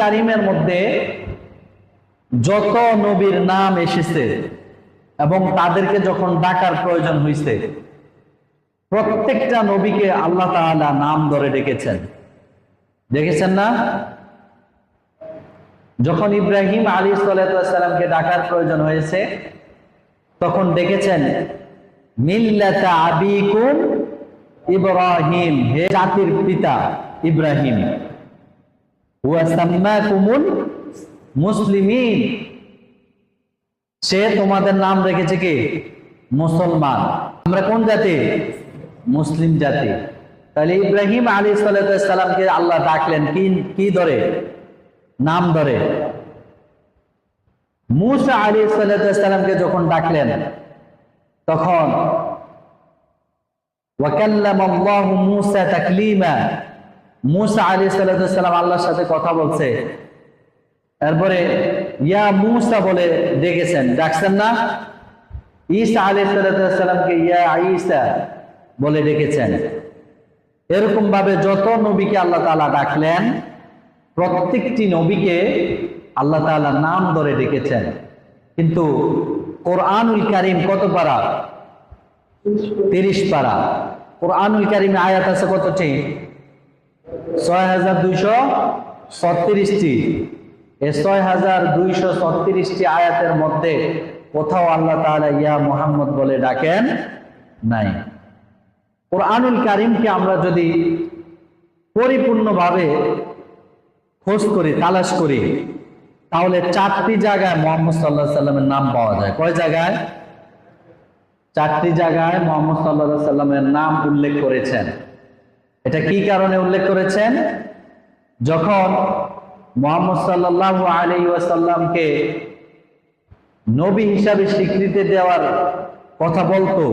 কারিমের মধ্যে যত নবীর নাম এসেছে এবং তাদেরকে যখন ডাকার প্রয়োজন হয়েছে প্রত্যেকটা নবীকে আল্লাহ তাআলা নাম ধরে ডেকেছেন। দেখেছেন না? যখন ইব্রাহিম আলী সালামকে ডাকার প্রয়োজন হয়েছে, তখন ডেকেছেন, মিল্লাতা আবিকুম ইব্রাহিম হে জাতির পিতা ইব্রাহিম। হুয়া সাম্মাকুমুল মুসলিমিন। সে তোমাদের নাম রেখেছে কি? মুসলমান। আমরা কোন জাতি? মুসলিম জাতি। তাহলে ইব্রাহিম আলী সালামকে আল্লাহ ডাকলেন কি কি ধরে? নাম ধরে। মুসা আলী সালামকে যখন ডাকলেন, তখন ওয়াকাল্লাম মুসা তাকলিমা। মুসা আলী সালাম আল্লাহর সাথে কথা বলছে। এরপরে, ইয়া মুসা বলে ডেকেছেন, ডাকছেন না? ঈসা আলী সালামকে ইয়া ঈসা বলে ডেকেছেন। এরকম ভাবে যত নবীকে আল্লাহ তাআলা ডাকলেন, প্রত্যেকটি নবীকে আল্লাহ তাআলা নাম ধরে ডেকেছেন। কিন্তু কোরআনুল কারিম কত পারা? তিরিশ পারা। কোরআনুল কারিমে আয়াত আছে কতটি? ছয় হাজার দুইশো ছত্রিশটি। এই ছয় হাজার দুইশো ছত্রিশটি আয়াতের মধ্যে কোথাও আল্লাহ তাআলা ইয়া মুহাম্মদ বলে ডাকেন নাই। কোরআনুল কারিমকে আমরা যদি পরিপূর্ণভাবে খোঁজ করি, তালাশ করি, তাহলে চারটি জায়গায় মোহাম্মদ সাল্লাহ সাল্লামের নাম পাওয়া যায়। কয় জায়গায়? চারটি জায়গায় মোহাম্মদ সাল্লাহ সাল্লামের নাম উল্লেখ করেছেন। এটা কি কারণে উল্লেখ করেছেন? যখন মোহাম্মদ সাল্লাহ আলী ওয়াসাল্লামকে নবী হিসাবে স্বীকৃতি দেওয়ার কথা বলতো,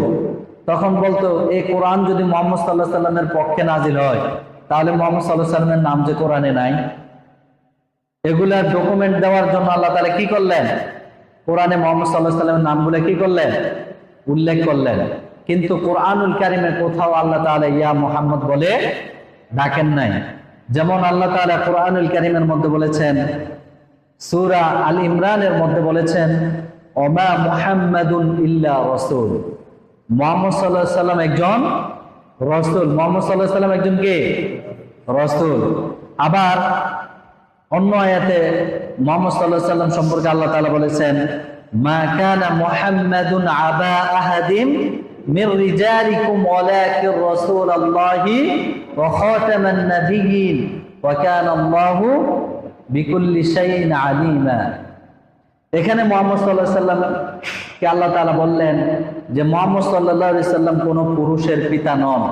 তখন বলতো এই কোরআন যদি মোহাম্মদ সাল্লাহ সাল্লামের পক্ষে নাজিল হয়, তাহলে মোহাম্মদ সাল্লাহ সাল্লামের নাম যে কোরআনে নাই? এগুলার ডকুমেন্ট দেওয়ার জন্য আল্লাহ তালা কি করলেন? কোরআনে মোহাম্মদ সাল্লাহ সাল্লামের নামগুলো কি করলেন? উল্লেখ করলেন। কিন্তু কোরআনুল কারিমে কোথাও আল্লাহ তাআলা ইয়া মোহাম্মদ বলে ডাকেন নাই। যেমন আল্লাহ তাআলা কোরআনুল কারিমের মধ্যে বলেছেন, সূরা আল ইমরানের মধ্যে বলেছেন, ওমা মুহাম্মাদুন ইল্লা রাসূল। মুহাম্মদ আলাইহি সাল্লাম একজন রাসূল। মুহাম্মদ আলাইহি সাল্লাম একজন কে? রাসূল। আবার অন্য আয়াতে মুহাম্মদ আলাইহি সাল্লাম সম্পর্কে আল্লাহ তাআলা বলেছেন, মা কানা মুহাম্মাদুন আবা আহাদিন রিজালিকুম ওয়ালাকিন রাসূলুল্লাহি ওয়া খাতামান নাবিয়্যিন ওয়া কানা আল্লাহু বিকুল্লি শাইইন আলিমা। এখানে মোহাম্মদ সাল্লাহ সাল্লামকে আল্লাহ তাআলা বললেন যে মোহাম্মদ সাল্লাহ সাল্লাম কোনো পুরুষের পিতা নন।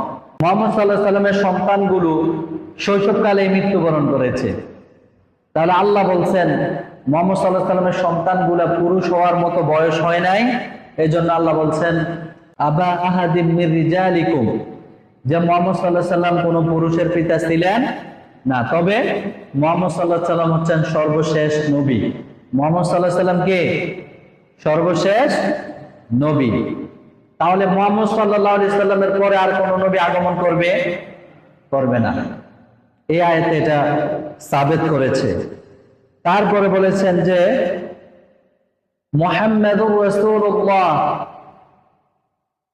মোহাম্মদ সাল্লাহ সাল্লামের সন্তানগুলো শৈশবকালে মৃত্যুবরণ করেছে। তাহলে আল্লাহ বলছেন, মোহাম্মদ সাল্লাহ সাল্লামের সন্তানগুলা পুরুষ হওয়ার মতো বয়স হয় নাই। এই জন্য আল্লাহ বলছেন আবা আহাদিম মির রিজালিকুম। যে মোহাম্মদ সাল্লাহ সাল্লাম কোনো পুরুষের পিতা ছিলেন না, তবে মোহাম্মদ সাল্লাহ সাল্লাম হচ্ছেন সর্বশেষ নবী। মোহাম্মদ সাল্লাহ সাল্লাম কে? সর্বশেষ নবী। তাহলে মোহাম্মদ সাল্লাহ সাল্লামের পরে আর কোন নবী আগমন করবে? করবে না। এই আয়তে এটা সাবেত করেছে। তারপরে বলেছেন যে মোহাম্মদুর রসুল্লাহ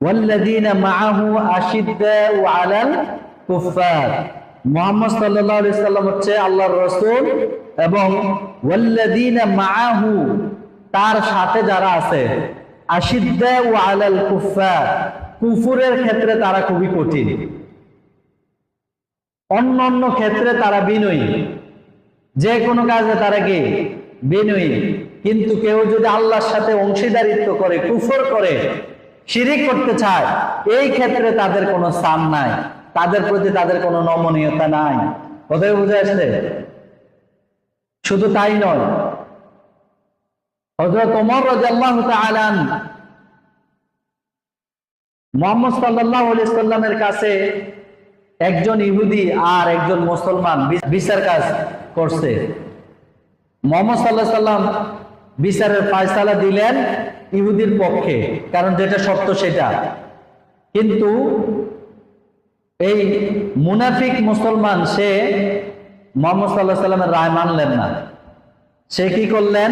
والذين معه أشداء على الكفار মোহাম্মদ সাল্লাল্লাহু আলাইহি সাল্লাম হচ্ছে আল্লাহর রাসূল এবং ওয়াল্লাযীনা মাআহু তার সাথে যারা আছে আশিদ্দাউ আলাল কুফার কুফুরের ক্ষেত্রে তারা খুবই কঠিন অন্য অন্য ক্ষেত্রে তারা বিনয়ী যে কোনো কাজে তারা কি বিনয়ী কিন্তু কেউ যদি আল্লাহর সাথে অংশীদারিত্ব করে কুফর করে শিরিক করতে চায়, এই ক্ষেত্রে তাদের কোনো স্থান নাই। তাদের প্রতি তাদের কোনো নমনীয়তা নাই। কোথায় বুঝে আসছে শুধু তাই নয়। হযরত ওমর রাদিয়াল্লাহু তাআলা মুহাম্মদ আলাইহি সাল্লামের কাছে একজন ইহুদি আর একজন মুসলমান বিচার কাজ করছে। মোহাম্মদ সাল্লাহ সাল্লাম বিচারের ফায়সালা দিলেন ইহুদির পক্ষে, কারণ যেটা সত্য সেটা। কিন্তু এই মুনাফিক মুসলমান, সে মোহাম্মদ সাল্লাহ সাল্লামের রায় মানলেন না। সে কি করলেন?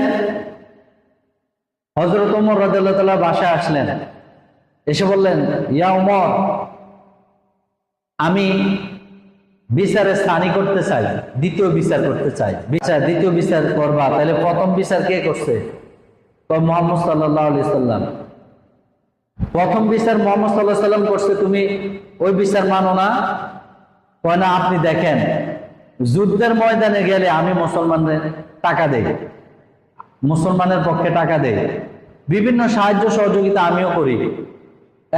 হজরত উমর রাদিয়াল্লাহু তাআলা বাসায় আসলেন। এসে বললেন, ইয়া উমর আমি বিচারে স্থানী করতে চাই দ্বিতীয় বিচার করতে চাই বিচার, দ্বিতীয় বিচার করবা, তাহলে প্রথম বিচার কে করছে? মোহাম্মদ সাল্লাম। প্রথম বিচার মোহাম্মদ সাল্লাহ সাল্লাম করছে, তুমি ওই বিচার মানো না? কয় না, আপনি দেখেন, যুদ্ধের ময়দানে গেলে আমি মুসলমানদের টাকা দেই। মুসলমানের পক্ষে টাকা দেই। বিভিন্ন সাহায্য সহযোগিতা আমিও করি।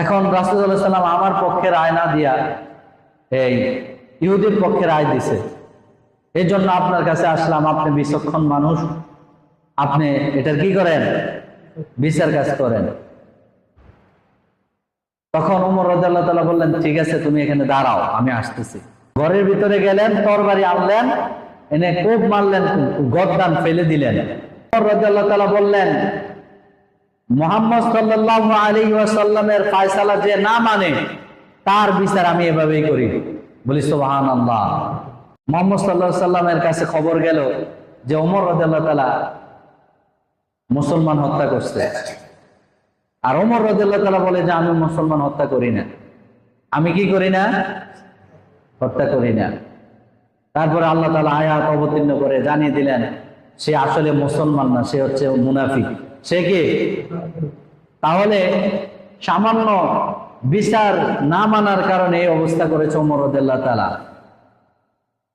এখন রাসুল্লাহ সাল্লাম আমার পক্ষে রায় না দিয়া, এই ইহুদির পক্ষে রায় দিছে। এই জন্য আপনার কাছে আসলাম, আপনি বিচক্ষণ মানুষ। আপনি এটার কি করেন? বিচার কাজ করেন। তখন উমর রাজাল্লাহ তালা বললেন, ঠিক আছে, তুমি এখানে দাঁড়াও, আমি আসতেছি। ঘরের ভিতরে গেলেন, তরবারি আনলেন, এনে কোপ মারলেন, গদ্দান ফেলে দিলেন। উমর রাজাল্লাহ তালা বললেন, মোহাম্মদ সাল্লাহ আলী ওয়াসাল্লামের ফায়সালা যে না মানে তার বিচার আমি এভাবেই করি। বলি সোহান আল্লাহ মোহাম্মদ সাল্লাহ সাল্লামের কাছে খবর গেল যে ওমর রাজাল্লাহ তালা মুসলমান হত্যা করছে। আর ওমর রাজাল্লাহ তালা বলে যে, আমি মুসলমান হত্যা করি না। আমি কি করি না? হত্যা করি না। তারপরে আল্লাহ তালা আয়াত অবতীর্ণ করে জানিয়ে দিলেন, সে আসলে মুসলমান না, সে হচ্ছে মুনাফি সে কি? তাহলে সামান্য বিচার না মানার কারণে এই অবস্থা করেছে ওমর রদুল্লাহ তালা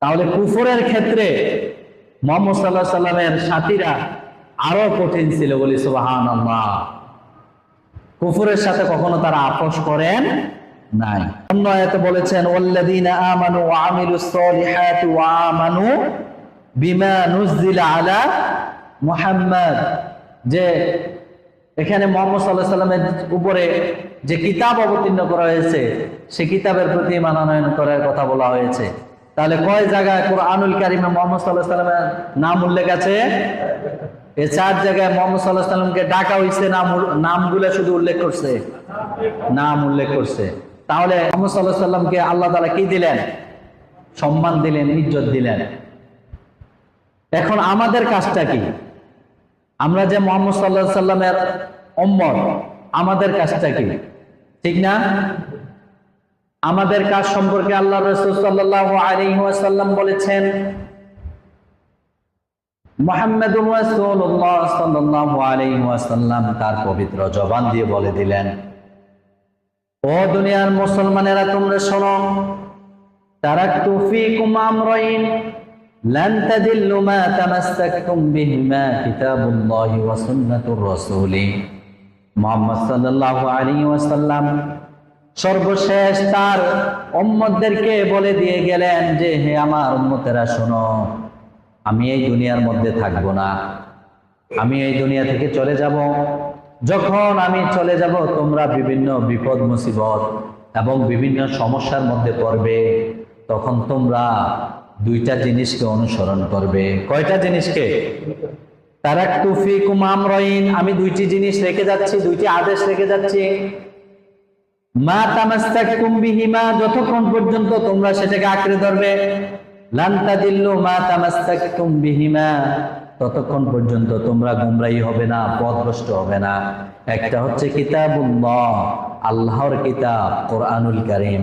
তাহলে কুফরের ক্ষেত্রে মোহাম্মদ সাল্লাহ সাল্লামের সাথীরা আরও কঠিন ছিল বলি সুবাহান কুফরের সাথে কখনো তারা আপোষ করেন নাই। অন্য আয়াতে বলেছেন, ওয়াল্লাযীনা আমানু ওয়া আমিলুস সলিহাতি ওয়া আমানু বিমা নুজিলা আলা মুহাম্মদ। যে এখানে মোহাম্মদ সাল্লাহ সাল্লামের উপরে যে কিতাব অবতীর্ণ করা হয়েছে, সে কিতাবের প্রতি মানানয়ন করার কথা বলা হয়েছে। তাহলে কয় জায়গায় কোরআনুল কারিমে মোহাম্মদ সাল্লাহ সাল্লামের নাম উল্লেখ আছে? এ চার জায়গায় মোহাম্মদ সাল্লাহ সাল্লামকে ডাকা হয়েছে নাম নামগুলো শুধু উল্লেখ করছে? নাম উল্লেখ করছে। তাহলে মোহাম্মদ সাল্লাহ সাল্লামকে আল্লাহ তালা কি দিলেন? সম্মান দিলেন, ইজ্জত দিলেন। এখন আমাদের কাজটা কি? আমরা যে মোহাম্মদ সাল্লাহ সাল্লামের অম্মর আমাদের কাজটা কি? ঠিক না? আমাদের কাজ সম্পর্কে আল্লাহ রসুল সাল্লাহ বলেছেন তার পবিত্র জবান দিয়ে বলে দিলেন, ও দুনিয়ার মুসলমানেরা তোমরা শোনো তারাকতু ফীকুম আমরাইন লান তাদিল্লু মা তামাসসাকতুম বিহিমা কিতাবুল্লাহি ওয়া সুন্নাতুর রাসূলি মুহাম্মদ সাল্লাল্লাহু আলাইহি ওয়াসাল্লাম সর্বশেষ তার উম্মতদেরকে বলে দিয়ে গেলেন যে, হে আমার উম্মতেরা, শোনো, আমি এই দুনিয়ার মধ্যে থাকব না। আমি এই দুনিয়া থেকে চলে যাব। যখন আমি চলে যাব, তোমরা বিভিন্ন বিপদ, মুসিবত এবং বিভিন্ন সমস্যার মধ্যে পড়বে। তখন তোমরা দুইটা জিনিসকে অনুসরণ করবে। কয়টা জিনিসকে? তারা তুফি কুমামরইন আমি দুইটি জিনিস রেখে যাচ্ছি, দুইটি আদেশ রেখে যাচ্ছি। মা তামাস্তাকুম বিহিমা, যতক্ষণ পর্যন্ত তোমরা সেটাকে আঁকড়ে ধরবে। লান্তা দিল্লু মা তামাস্তাকুম বিহিমা, ততক্ষণ পর্যন্ত তোমরা গুমরাই হবে না, পথভ্রষ্ট হবে না। একটা হচ্ছে কিতাবুল্লাহ, আল্লাহর কিতাব, কোরআনুল কারীম।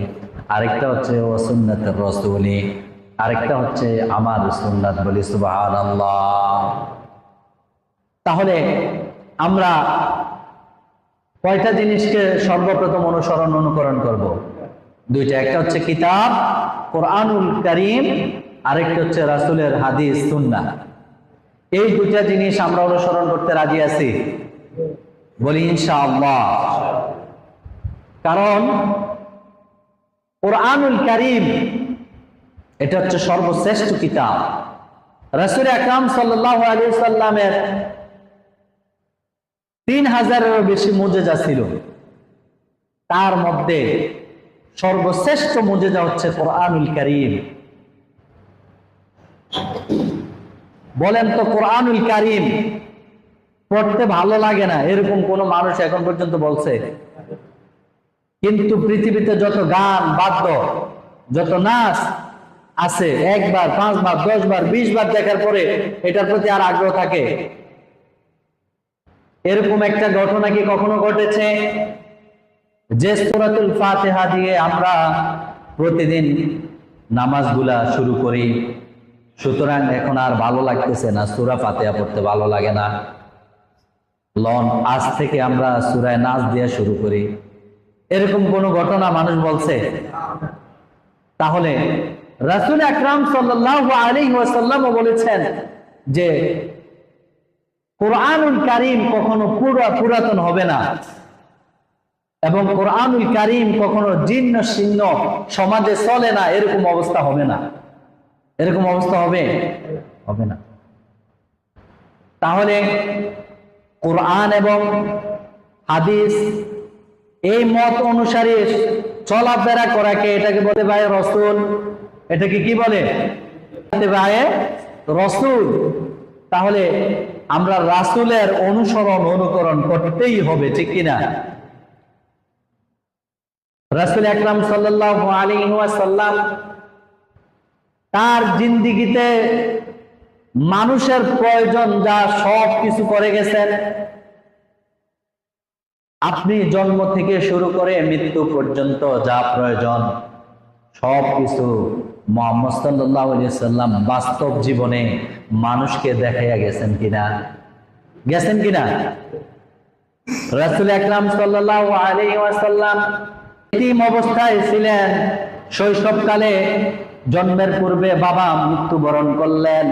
আরেকটা হচ্ছে ওয়াসুন্নাতের রাসূলি। আরেকটা হচ্ছে আমার সুন্নাত বলি, সুবহানাল্লাহ। তাহলে আমরা কয়টা জিনিসকে সর্বপ্রথম অনুসরণ, অনুকরণ করব। দুইটা, একটা হচ্ছে কিতাব, কোরআনুল করিম, আরেকটা হচ্ছে রাসুলের হাদিস সুন্না এই দুইটা জিনিস আমরা অনুসরণ করতে রাজি আছি? বলি, ইনশাআল্লাহ। কারণ কোরআনুল করিম এটা হচ্ছে সর্বশ্রেষ্ঠ কিতাব। রাসুল আকরাম সাল্লাহ আলী সাল্লামের তিন হাজারেরও বেশি মুজেজা ছিল। তার মধ্যে সর্বশ্রেষ্ঠ মুজেজা হচ্ছে কোরআনুল করিম। বলেন তো কোরআনুল করিম পড়তে ভালো লাগে না? এরকম কোন মানুষ এখন পর্যন্ত বলছে। কিন্তু পৃথিবীতে যত গান, বাদ্য, যত নাচ আছে। একবার, পাঁচবার, দশবার বিশ বার দেখার পরে এটার প্রতি আর আগ্রহ থাকে। এরকম একটা ঘটনা কি কখনো ঘটেছে? যে সূরাতুল ফাতিহা দিয়ে আমরা প্রতিদিন নামাজগুলা শুরু করি। সুতরাং এখন আর ভালো লাগতেছে না। সুরা ফাতিহা পড়তে ভালো লাগে না। লন, আজ থেকে আমরা সূরায় নাচ দিয়ে শুরু করি। এরকম কোন ঘটনা মানুষ বলছে? তাহলে রাসূল আকরাম আলাইহি ওয়াসাল্লামও বলেছেন যে কোরআনুল কারীম কখনো পুরা পুরাতন হবে না। এবং কোরআনুল কারীম কখনো জীর্ণ শীর্ণ সমাজে চলে না, এরকম অবস্থা হবে না। এরকম অবস্থা হবে? হবে না। তাহলে কোরআন এবং হাদিস এই মত অনুসারে চলাফেরা করাকে এটাকে বলে ভাই রসুল। এটাকে কি বলে? ভাই রসুল। তাহলে আমরা রাসুলের অনুসরণ, অনুকরণ করতেই হবে, ঠিক কিনা? রাসুল আকরাম সাল্লাম তার জিন্দিগিতে মানুষের প্রয়োজন, যা সব কিছু করে গেছেন আপনি জন্ম থেকে শুরু করে মৃত্যু পর্যন্ত যা প্রয়োজন, সব কিছু মোহাম্মদ সাল্লাম বাস্তব জীবনে মানুষকে দেখাইয়া গেছেন কিনা? গেছেন কিনা? রাসুল আকরাম ওয়াসাল্লাম এতিম অবস্থায় ছিলেন। শৈশবকালে জন্মের পূর্বে বাবা মৃত্যুবরণ করলেন।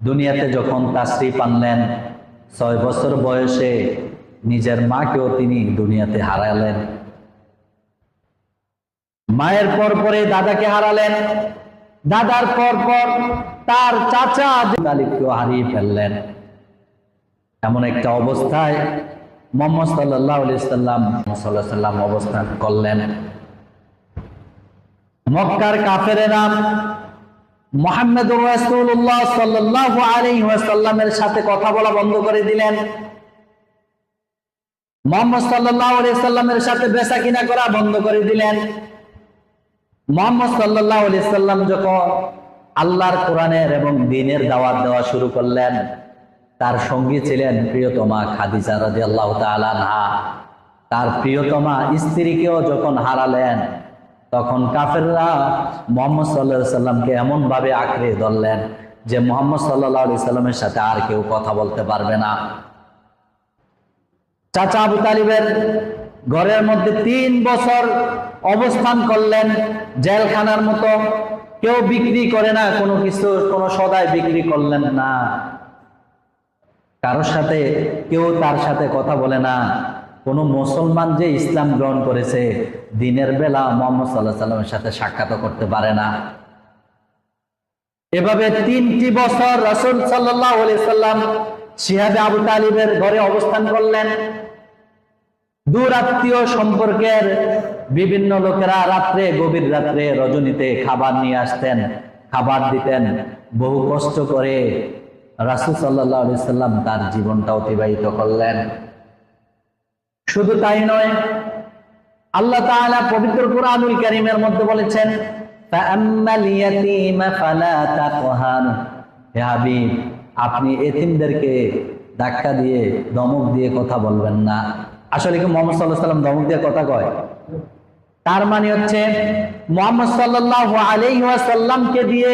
দুনিয়াতে যখন তাশ্রী পানলেন, ছয় বছর বয়সে নিজের মাকেও তিনি দুনিয়াতে হারালেন। মায়ের পর পরে দাদাকে হারালেন। দাদার পর পর তার চাচা তালিবকেও হারিয়ে ফেললেন। এমন একটা অবস্থায় মোহাম্মদ সাল্লাহ সাল্লাম সাল্লাহ সাল্লাম অবস্থান করলেন। মক্কার কাফের নাম মোহাম্মদুর রাসূলুল্লাহ সাল্লাল্লাহু আলাইহি ওয়াসাল্লামের সাথে কথা বলা বন্ধ করে দিলেন। মোহাম্মদ সাল্লামের সাথে বেচা কিনা করা বন্ধ করে দিলেন। মোহাম্মদ আলাইহি সাল্লাম যখন আল্লাহর কোরআনের এবং দিনের দাওয়াত দেওয়া শুরু করলেন, তার সঙ্গী ছিলেন প্রিয়তমা খাদিজা রাদিয়াল্লাহু তাআলা আনহা। তার প্রিয়তমা স্ত্রীকেও যখন হারালেন, তখন কাফেররা মোহাম্মদ সাল্লাহ সাল্লামকে এমন ভাবে আঁকড়ে ধরলেন যে মোহাম্মদ সাল্লাহ সাল্লামের সাথে আর কেউ কথা বলতে পারবে না। চাচা আবু তালিবের ঘরের মধ্যে তিন বছর অবস্থান করলেন জেলখানার মতো। কেউ বিক্রি করে না, কোনো কিছু, কোনো সদায় বিক্রি করলেন না। কারোর সাথে কেউ তার সাথে কথা বলে না। কোন মুসলমান যে ইসলাম গ্রহণ করেছে, দিনের বেলা মোহাম্মদ সাল্লাহ সাল্লামের সাথে সাক্ষাৎ করতে পারে না। এভাবে তিনটি বছর রসুল সাল্লাহ সাল্লাম সিহাবে আবু তালিবের ঘরে অবস্থান করলেন। দূর আত্মীয় সম্পর্কের বিভিন্ন লোকেরা রাত্রে, গভীর রাত্রে রজনীতে খাবার নিয়ে আসতেন, খাবার দিতেন। বহু কষ্ট করে রাসুল সাল্লাহ সাল্লাম তার জীবনটা অতিবাহিত করলেন। শুধু তাই নয়, আল্লাহ তাআলা পবিত্র কুরআনুল কারীমের মধ্যে বলেছেন আপনি এতিমদেরকে ধাক্কা দিয়ে দমক দিয়ে কথা বলবেন না। আসলে কি মোহাম্মদ আলাইহি সাল্লাম দমক দিয়ে কথা কয়? তার মানে হচ্ছে, মোহাম্মদ সাল্লাল্লাহু আলাইহি ওয়াসাল্লামকে দিয়ে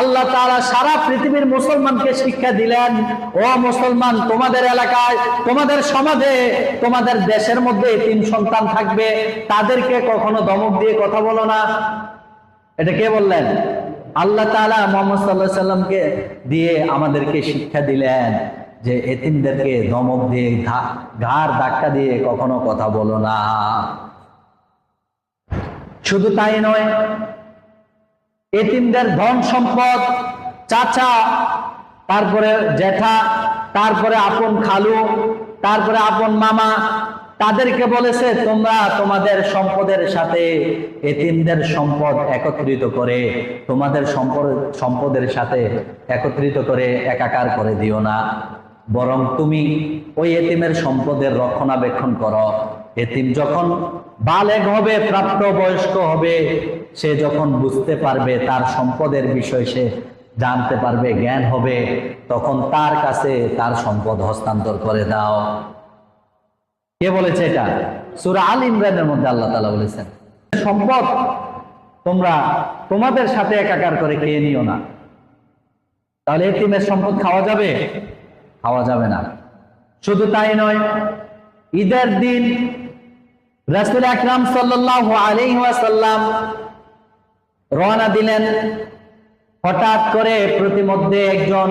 আল্লাহ তারা সারা পৃথিবীর মুসলমানকে শিক্ষা দিলেন, ও মুসলমান, তোমাদের এলাকায়, তোমাদের সমাজে, তোমাদের দেশের মধ্যে তিন সন্তান থাকবে, তাদেরকে কখনো দমক দিয়ে কথা বলো না। এটা কে বললেন? আল্লাহ তাআলা মোহাম্মদ আলাইহি সাল্লামকে দিয়ে আমাদেরকে শিক্ষা দিলেন যে এতিমদেরকে দমক দিয়ে ঘাড় ধাক্কা দিয়ে কখনো কথা বলো না। শুধু তাই নয়, এতিমদের ধন সম্পদ, চাচা, তারপরে জেঠা, তারপরে আপন খালু, তারপরে আপন মামা তাদেরকে বলেছে, তোমরা তোমাদের সম্পদের সাথে এতিমদের সম্পদ একত্রিত করে, তোমাদের সম্পদ, সম্পদের সাথে একত্রিত করে একাকার করে দিও না। বরং তুমি ওই এতিমের সম্পদের রক্ষণাবেক্ষণ করো। এতিম যখন বালেগ হবে প্রাপ্ত বয়স্ক হবে, সে যখন বুঝতে পারবে তার সম্পদের বিষয় সে জানতে পারবে, জ্ঞান হবে, তখন তার কাছে তার সম্পদ হস্তান্তর করে দাও। কে বলেছে এটা? সুরা আল ইমরানের মধ্যে আল্লাহ তালা বলেছেন। সম্পদ তোমরা তোমাদের সাথে একাকার করে খেয়ে নিও না। তাহলে এতিমের সম্পদ খাওয়া যাবে? খাওয়া যাবে না। শুধু তাই নয়, ঈদের দিন রাসুল আকরাম সাল্লাহ আলিহাসাল্লাম রওনা দিলেন। হঠাৎ করে প্রতিমধ্যে একজন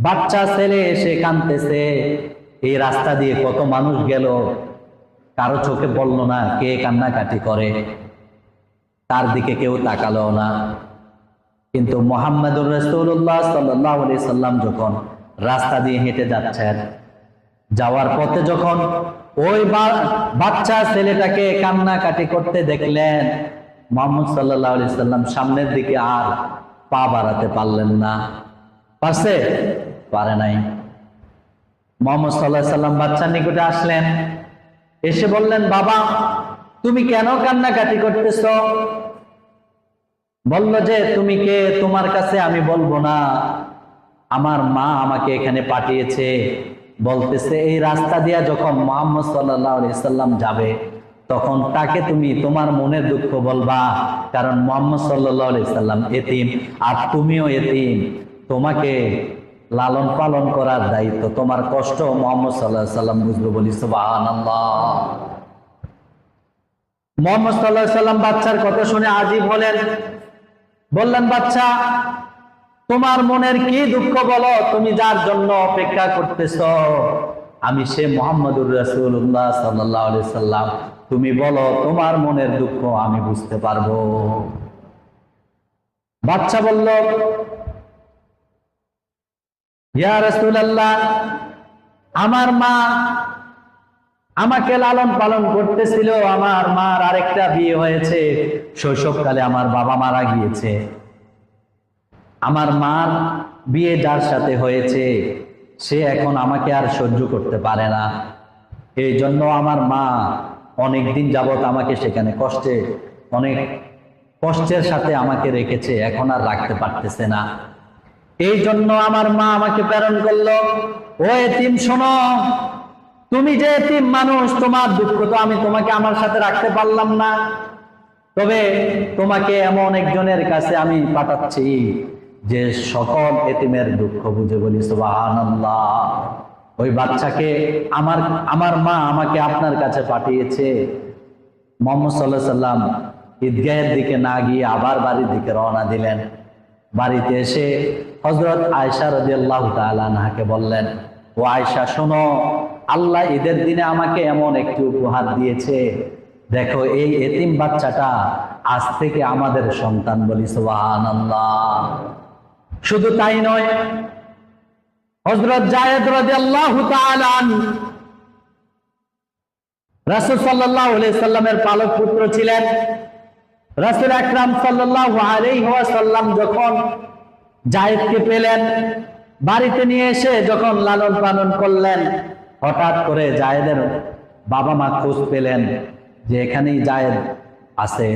বাচ্চা ছেলে এসে কানতেছে এই রাস্তা দিয়ে কত মানুষ গেল, কারও চোখে বলল না কে কান্নাকাটি করে, তার দিকে কেউ তাকালো না। কিন্তু মোহাম্মদুর রসুল্লাহ সাল্লাহ সাল্লাম যখন রাস্তা দিয়ে হেঁটে যাচ্ছেন, যাওয়ার পথে যখন ওই বাচ্চা ছেলেটাকে কান্নাকাটি করতে দেখলেন, মোহাম্মদ সাল্লাহ আলি সাল্লাম সামনের দিকে আর পা বাড়াতে পারলেন না। পারছে? পারে নাই। মোহাম্মদ সাল্লাহ সাল্লাম বাচ্চার নিকটে আসলেন। এসে বললেন, বাবা, তুমি কেন কান্নাকাটি করতেছ? বলল যে, তুমি কে? তোমার কাছে আমি বলব না। আমার মা আমাকে এখানে পাঠিয়েছে। বলতেছে, এই রাস্তা দিয়া যখন মোহাম্মদ সাল্লাম যাবে, তখন তাকে তুমি তোমার মনের দুঃখ বলবা, কারণ মোহাম্মদ সাল্লাহ সাল্লাম এতিম, আর তুমিও এতিম। তোমাকে লালন পালন করার দায়িত্ব। তোমার কষ্ট মোহাম্মদ সাল্লাহ সাল্লাম বুঝলো বলি মোহাম্মদ সাল্লাহ সাল্লাম বাচ্চার কথা শুনে আজিব হলেন। বললেন, বাচ্চা, তোমার মনের কি দুঃখ বলো? তুমি যার জন্য অপেক্ষা করতেছ? আমি সে মোহাম্মদুর রাসূলুল্লাহ সাল্লাল্লাহু আলাইহি সাল্লাম। তুমি বলো, তোমার মনের দুঃখ আমি বুঝতে পারব। বাচ্চা বলল আমার মা আমাকে লালন পালন করতেছিল, আমার মার আরেকটা বিয়ে হয়েছে, শৈশবকালে আমার বাবা মারা গিয়েছে। আমার মার বিয়ে যার সাথে হয়েছে, সে এখন আমাকে আর সহ্য করতে পারে না। এই জন্য আমার মা অনেক দিন যাবত আমাকে সেখানে কষ্টে, অনেক কষ্টের সাথে আমাকে রেখেছে, এখন আর রাখতে পারতেছে না। এই জন্য আমার মা আমাকে প্রেরণ করল, ও এতিম, শোনো, তুমি যে এতিম মানুষ, তোমার দুঃখ তো আমি তোমাকে আমার সাথে রাখতে পারলাম না। তবে তোমাকে এমন একজনের কাছে আমি পাঠাচ্ছি, যে সকল এতিমের দুঃখ বুঝে বলি, সুবহানাল্লাহ। ওই বাচ্চাকে আমার আমার মা আমাকে আপনার কাছে পাঠিয়েছে। মোহাম্মদ সাল্লাহ সাল্লাম ঈদগাহের দিকে না গিয়ে আবার বাড়ির দিকে রওনা দিলেন। বাড়িতে এসে হজরত আয়সা তাআলা আনহাকে বললেন, ও আয়সা শোনো, আল্লাহ ঈদের দিনে আমাকে এমন একটি উপহার দিয়েছে। দেখো, এই এতিম বাচ্চাটা আজ থেকে আমাদের সন্তান বলি শুধু তাই নয় হজরত জায়েদ তাআলা আনহু, রাসূল সাল্লামের পালক পুত্র ছিলেন। রাসূল আকরাম সাল্লাল্লাহু আলাইহি ওয়াসাল্লাম যখন জায়েদকে পেলেন। বাড়িতে নিয়ে এসে যখন লালন পালন করলেন, হঠাৎ করে জায়েদের বাবা মা খোঁজ পেলেন যে এখানেই জায়েদ আছে।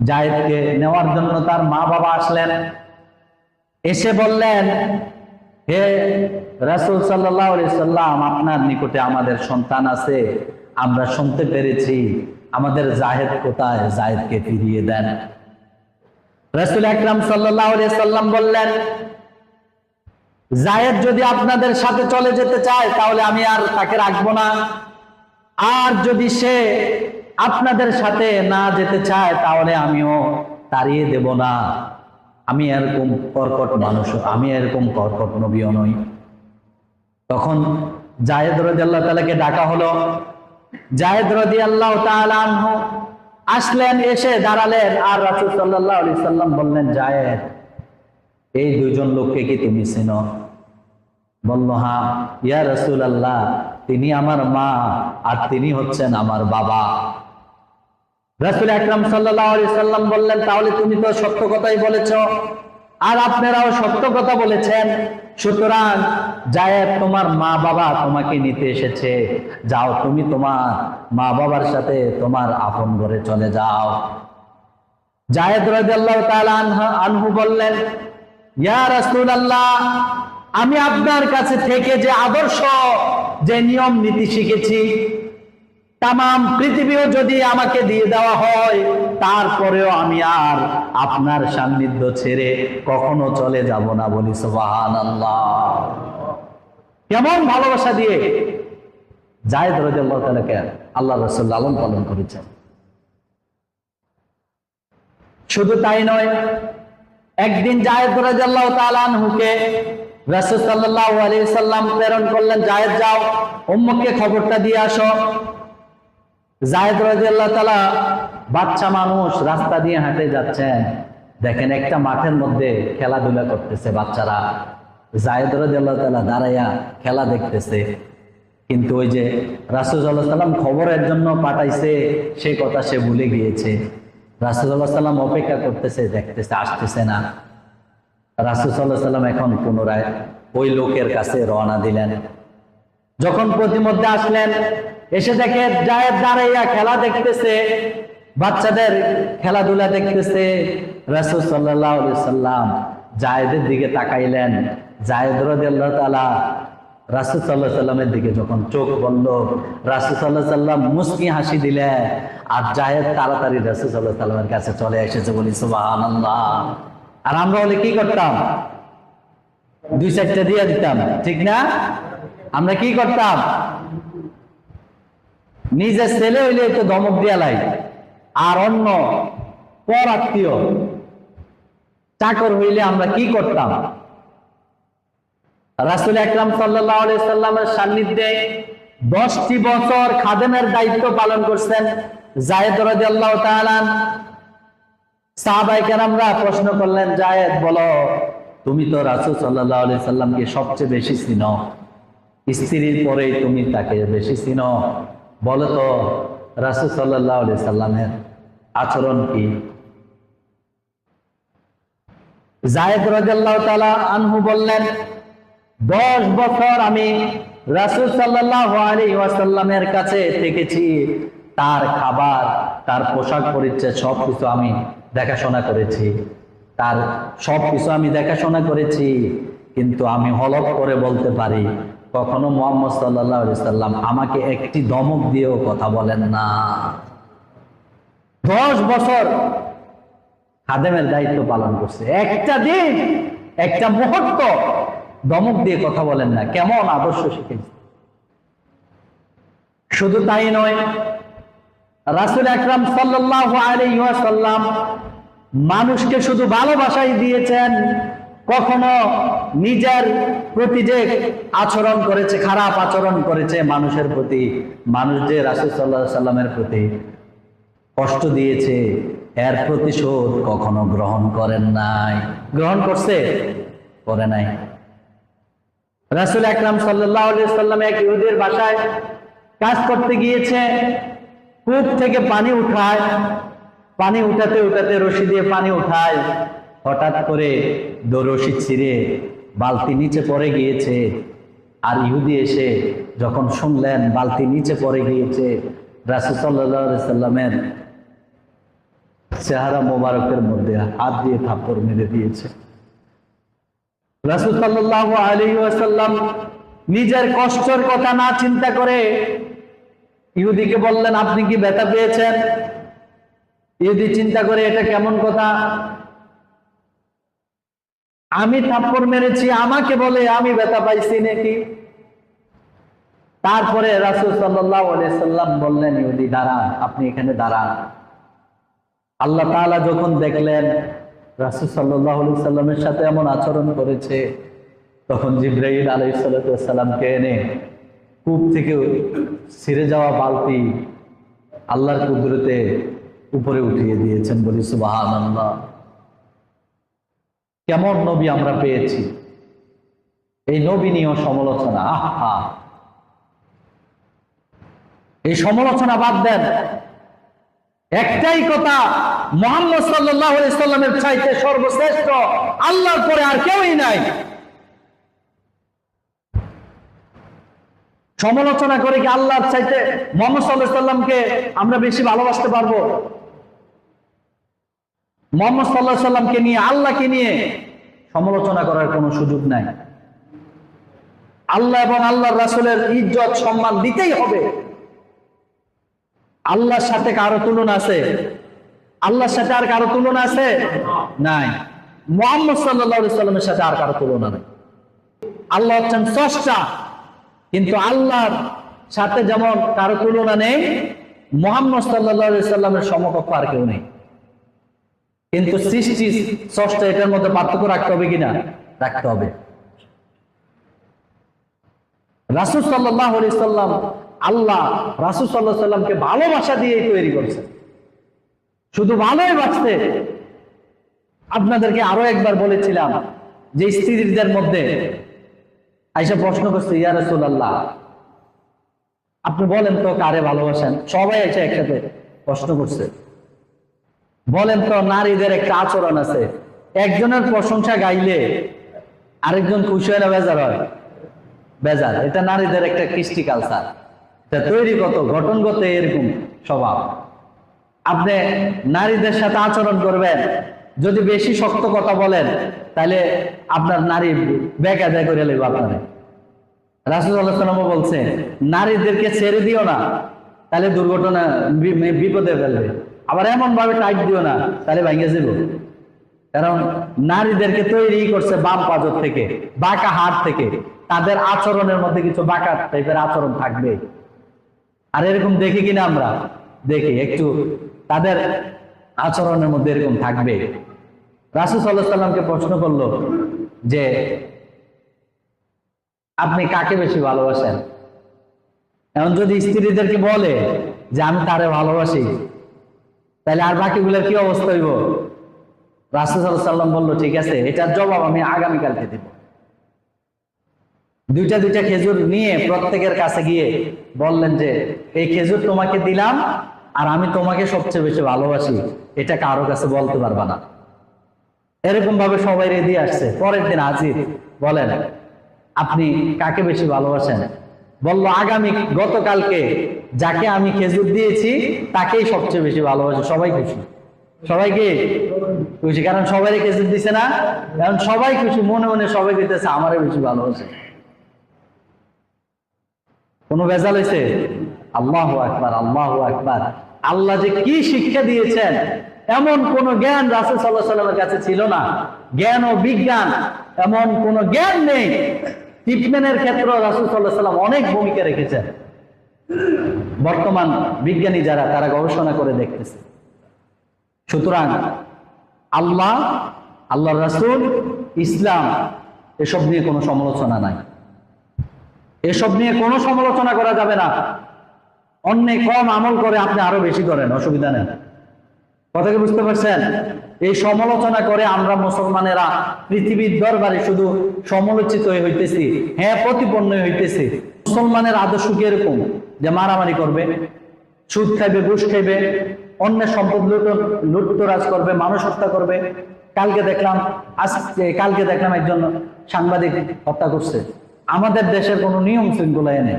জায়েদকে নেওয়ার জন্য তার মা বাবা আসলেন। এসে বললেন, হে রাসূল সাল্লাম, আপনার নিকটে আমাদের সন্তান আছে। আমরা শুনতে পেরেছি। আমাদের জাহেদ কোথায়? জাহেদকে ফিরিয়ে দেন। রাসূল আকরাম সাল্লাম বললেন, জায়েদ যদি আপনাদের সাথে চলে যেতে চায়, তাহলে আমি আর তাকে রাখব না। আর যদি সে আপনাদের সাথে না যেতে চায়, তাহলে আমিও তাড়িয়ে দেব না। আমি এরকম কর্কট মানুষ, আমি এরকম কর্কট নবীও নই। তখন জায়েদ রদি আল্লাহ তালাকে ডাকা হলো। জায়েদ রদি আল্লাহ তালাহ আসলেন, এসে দাঁড়ালেন আর রাসুল সাল্লাহ আলি সাল্লাম বললেন, জায়েদ, এই দুইজন লোককে কি তুমি চেনো? বলল হা ইয়া রসুল আল্লাহ তিনি আমার মা আর তিনি হচ্ছেন আমার বাবা। রাসুল আকরাম সাল্লাহ আলি সাল্লাম বললেন, তাহলে তুমি তো সত্য কথাই বলেছ। আর আপনারাও সত্য কথা বলেছেন। সুতরাং জায়েদ তোমার মা বাবা তোমাকে নিতে এসেছে। যাও তুমি তোমার মা বাবার সাথে তোমার আপন ঘরে চলে যাও। জায়েদ তাআলা আনহা- বললেন, ইয়া রাসূলুল্লাহ, আমি আপনার কাছে থেকে যে আদর্শ, যে নিয়ম, নীতি শিখেছি তাম পৃথিবীও যদি আমাকে দিয়ে দেওয়া হয় তারপরেও আমি আর আপনার সান্নিধ্য ছেড়ে কখনো চলে যাব না বলি, সুবহানাল্লাহ। কেমন ভালোবাসা দিয়ে? জায়েদ রাদিয়াল্লাহু তাআলাকে আল্লাহ রাসূল লালন পালন করেছেন। শুধু তাই নয়, একদিন জায়েদ রাদিয়াল্লাহু তাআলা আনহুকে রাসূল সাল্লাল্লাহু সাল্লাম প্রেরণ করলেন, জায়েদ, যাও উম্মুকে খবরটা দিয়ে আসো। জায়েদ রাদিয়াল্লাহু তালা বাচ্চা মানুষ রাস্তা দিয়ে হাঁটে যাচ্ছেন দেখেন একটা মাঠের মধ্যে খেলাধুলা করতেছে বাচ্চারা। জায়েদ রাদিয়াল্লাহু তালা দাঁড়াইয়া খেলা দেখতেছে। কিন্তু ওই যে সাল্লাম খবরের জন্য পাঠাইছে সেই কথা সে ভুলে গিয়েছে। রাসুল্লাহ সাল্লাম অপেক্ষা করতেছে, দেখতেছে, আসতেছে না। রাসুল সাল্লাহ সাল্লাম এখন পুনরায় ওই লোকের কাছে রওনা দিলেন। যখন প্রতিমধ্যে আসলেন, এসে দেখে জায়েদ দাঁড়াইয়া খেলা দেখতেছে, বাচ্চাদের খেলাধুলা দেখতেছে। রাসুল সাল্লাম জায়েদের দিকে তাকাইলেন। জায়েদ রাদিয়াল্লাহু তাআলা রাসুল সাল্লাহ সাল্লামের দিকে যখন চোখ বলল রাসুল সাল্লাহ সাল্লাম মুস্কি হাসি দিলেন আর জায়েদ তাড়াতাড়ি রাসুল সাল্লাহ সাল্লামের কাছে চলে এসেছে বলি, সুবহানাল্লাহ। আর আমরা হলে কি করতাম? দুই চারটা দিয়ে দিতাম, ঠিক না? আমরা কি করতাম? নিজের ছেলে হইলে একটু ধমক দিয়া লাই। আর অন্য পর আত্মীয় চাকর হইলে আমরা কি করতাম? রাসুল আকরাম সাল্লামের সান্নিধ্যে দশটি বছর খাদেমের দায়িত্ব পালন করছেন জায়েদ রাদিয়াল্লাহু তাআলা সাহাবাই কেরামরা প্রশ্ন করলেন, জায়েদ, বলো, তুমি তো রাসুল সাল্লাহ সাল্লামকে সবচেয়ে বেশি চিনো। স্ত্রীর পরেই তুমি তাকে বেশি চিনো। বলো তো, রাসুল সাল্লাহ সাল্লামের আচরণ কি? রাজাল্লাহ তালা আনহু বললেন, দশ বছর আমি রাসুল কাছে থেকেছি। তার খাবার, তার পোশাক পরিচ্ছদ সব কিছু আমি দেখাশোনা করেছি। তার সব কিছু আমি দেখাশোনা করেছি। কিন্তু আমি হলক করে বলতে পারি কখনো মোহাম্মদ সাল্লাহ সাল্লাম আমাকে একটি দমক দিয়েও কথা বলেন না। দশ বছর খাদেমের দায়িত্ব পালন করছে। একটা দিন, একটা মুহূর্ত দমক দিয়ে কথা বলেন না। কেমন আদর্শ শিখেছে? শুধু তাই নয়, রাসুল আকরাম সাল্লাহ আলাইসাল্লাম মানুষকে শুধু ভালোবাসাই দিয়েছেন, কখনো নিজের প্রতি যে আচরণ করেছে, খারাপ আচরণ করেছে মানুষের প্রতি, মানুষ যে রাসুল সাল্লামের প্রতি কষ্ট দিয়েছে, এর প্রতিশোধ কখনো গ্রহণ করেন নাই। গ্রহণ করছে? করে নাই। রাসুল আকরাম সাল্লাহ সাল্লাম এক ইহুদের বাসায় কাজ করতে গিয়েছে, কূপ থেকে পানি উঠায়, পানি উঠাতে উঠাতে রশি দিয়ে পানি উঠায়, হঠাৎ করে দো রশি ছিঁড়ে বালতি নিচে পড়ে গিয়েছে। আর ইহুদি এসে যখন শুনলেন, বালতি নিচে পড়ে গিয়েছে, রাসুল সাল্লাহ সাল্লামের চেহারা মোবারকের মধ্যে হাত দিয়ে থাপ্পড় মেরে দিয়েছে। রাসুল সাল্লাহ আলী নিজের কষ্টের কথা না চিন্তা করে ইহুদিকে বললেন, আপনি কি ব্যথা পেয়েছেন? ইহুদি চিন্তা করে, এটা কেমন কথা? আমি থাপ্পড় মেরেছি, আমাকে বলে আমি ব্যথা পাইছি নাকি? তারপরে রাসুল সাল্লাম বললেন, ইহুদি, দাঁড়ান, আপনি এখানে দাঁড়ান। আল্লাহ তাআলা যখন দেখলেন, রাসুল সাল্লাহ সাল্লামের সাথে এমন আচরণ করেছে, তখন জিব্রাহিল আলাইসাল্লামকে এনে কূপ থেকে ছিঁড়ে যাওয়া বালতি আল্লাহর কুদরতে উপরে উঠিয়ে দিয়েছেন, বলি সুবাহান আল্লাহ কেমন নবী আমরা পেয়েছি? এই নবী নিয়েও সমালোচনা, আহা। এই সমালোচনা বাদ দেন। একটাই কথা, মোহাম্মদ সাল্লামের চাইতে সর্বশ্রেষ্ঠ, আল্লাহর পরে আর কেউই নাই। সমালোচনা করে কি আল্লাহর চাইতে মোহাম্মদ সাল্লাহ সাল্লামকে আমরা বেশি ভালোবাসতে পারব? মোহাম্মদ সাল্লাহ সাল্লামকে নিয়ে, আল্লাহকে নিয়ে সমালোচনা করার কোনো সুযোগ নাই। আল্লাহ এবং আল্লাহর রাসূলের ইজ্জত সম্মান দিতেই হবে। আল্লাহর সাথে কারও তুলনা আছে? আল্লাহর সাথে আর কারও তুলনা আছে? নাই। মোহাম্মদ সাল্লাহ সাল্লামের সাথে আর কারও তুলনা নেই। আল্লাহ হচ্ছেন স্রষ্টা, কিন্তু আল্লাহর সাথে যেমন কারও তুলনা নেই, মোহাম্মদ সাল্লাহ সাল্লামের সমকক্ষ আর কেউ নেই। কিন্তু সৃষ্টি স্রষ্টা এটার মধ্যে পার্থক্য রাখতে হবে কিনা? রাখতে হবে। রাসুল সাল্লাহ সাল্লাম আল্লাহ রাসুল সাল্লাহ সাল্লামকে ভালোবাসা দিয়েই তৈরি করছে শুধু ভালোই বাঁচতে আপনাদেরকে আরও একবার বলেছিলাম যে স্ত্রীদের মধ্যে আইসা প্রশ্ন করছে, ইয়া রাসূলুল্লাহ, আপনি বলেন তো কারে ভালোবাসেন? সবাই এসে একসাথে প্রশ্ন করছে। বলেন তো নারীদের একটা আচরণ আছে। একজনের প্রশংসা গাইলে আরেকজন খুশি হয় না বেজার হয়। বেজার, এটা নারীদের একটা কৃষ্টি কালচার তৈরিগত, গঠনগত এরকম স্বভাব। আপনি নারীদের সাথে আচরণ করবেন, যদি বেশি শক্ত কথা বলেন, তাহলে আপনার নারী বেকা দেয় করে নেবে আপনারে। রাসুল্লাহ বলছে নারীদেরকে ছেড়ে দিও না, তাহলে দুর্ঘটনা বিপদে ফেলবে। আবার এমন ভাবে টাইট দিও না, তাহলে ভেঙে যাব কারণ নারীদেরকে তৈরি করছে বাম পাজর থেকে, বাঁকা হাট থেকে। তাদের আচরণের মধ্যে কিছু বাঁকা টাইপের আচরণ থাকবে। আর এরকম দেখি কিনা আমরা? দেখি, একটু তাদের আচরণের মধ্যে এরকম থাকবে। রাসুল সাল্লাহ প্রশ্ন করল যে, আপনি কাকে বেশি ভালোবাসেন? এখন যদি স্ত্রীদেরকে বলে যে, আমি তারে ভালোবাসি তাহলে আর বাকিগুলোর কি অবস্থা হইব? রাসুল সাল্লাহ সাল্লাম বলল, ঠিক আছে, এটার জবাব আমি আগামীকালকে দেব। দুইটা দুইটা খেজুর নিয়ে প্রত্যেকের কাছে গিয়ে বললেন যে, এই খেজুর তোমাকে দিলাম আর আমি তোমাকে সবচেয়ে বেশি ভালোবাসি। এটা কারও কাছে বলতে পারবা না। এরকম ভাবে সবাই রেডি আসছে। পরের দিন হাজির বলেন, আপনি কাকে বেশি ভালোবাসেন? বলল, আগামী গতকালকে যাকে আমি খেজুর দিয়েছি, তাকেই সবচেয়ে বেশি ভালোবাসে। সবাই খুশি। সবাইকে খুশি? কারণ সবাই খেজুর দিছে না? কারণ সবাই খুশি, মনে মনে সবাই দিতেছে, আমারে বেশি ভালোবাসে। কোন ভেজাল হয়েছে আল্লাহ আকবার আল্লাহ আকবার। আল্লাহ যে কি শিক্ষা দিয়েছেন, এমন কোন জ্ঞান রাসুল সাল্লাহ সাল্লামের কাছে ছিল না। জ্ঞান ও বিজ্ঞান, এমন কোন জ্ঞান নেই। ট্রিটমেন্টের ক্ষেত্রে রাসুল সাল্লাহ সাল্লাম অনেক ভূমিকা রেখেছেন। বর্তমান বিজ্ঞানী যারা, তারা গবেষণা করে দেখতেছে। সুতরাং আল্লাহ আল্লাহ রাসূল, ইসলাম, এসব নিয়ে কোনো সমালোচনা নাই। এসব নিয়ে কোনো সমালোচনা করা যাবে না। অন্য কম আমল করে আপনি আরও বেশি করেন, অসুবিধা নেই। কথা কি বুঝতে পারছেন? এই সমালোচনা করে আমরা মুসলমানেরা পৃথিবীর দরবারে শুধু সমালোচিত হইতেছি হ্যাঁ প্রতিপন্ন হইতেছি। মুসলমানের আদর্শ কি এরকম? যে মারামারি করবে, সুদ খাইবে, ঘুষ খাইবে, অন্যের সম্পদ লুট, লুটতরাজ করবে, মানুষ হত্যা করবে। কালকে দেখলাম, আজকে, কালকে দেখলাম একজন সাংবাদিক হত্যা করছে। আমাদের দেশের কোনো নিয়ম শৃঙ্খলা নেই।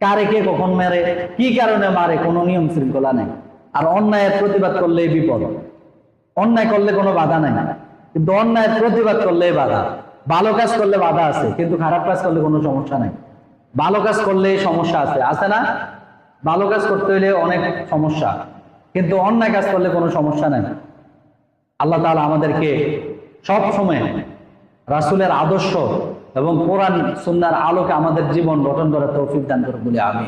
কারে কে কখন মেরে, কি কারণে মারে, কোনো নিয়ম শৃঙ্খলা নেই। আর অন্যায়ের প্রতিবাদ করলেই বিপদ। অন্যায় করলে কোনো বাধা নাই। কিন্তু অন্যায় প্রতিবাদ করলেই বাধা। ভালো কাজ করলে বাধা আছে, কিন্তু খারাপ কাজ করলে কোনো সমস্যা নাই। ভালো কাজ করলে সমস্যা আছে। আছে না? ভালো কাজ করতে হলে অনেক সমস্যা, কিন্তু অন্যায় কাজ করলে কোনো সমস্যা নাই। আল্লাহ তাআলা আমাদেরকে সব সময় রাসূলের আদর্শ এবং কোরআন সুন্নাহর আলোকে আমাদের জীবন গঠন করার তৌফিক দান করে বলে আমি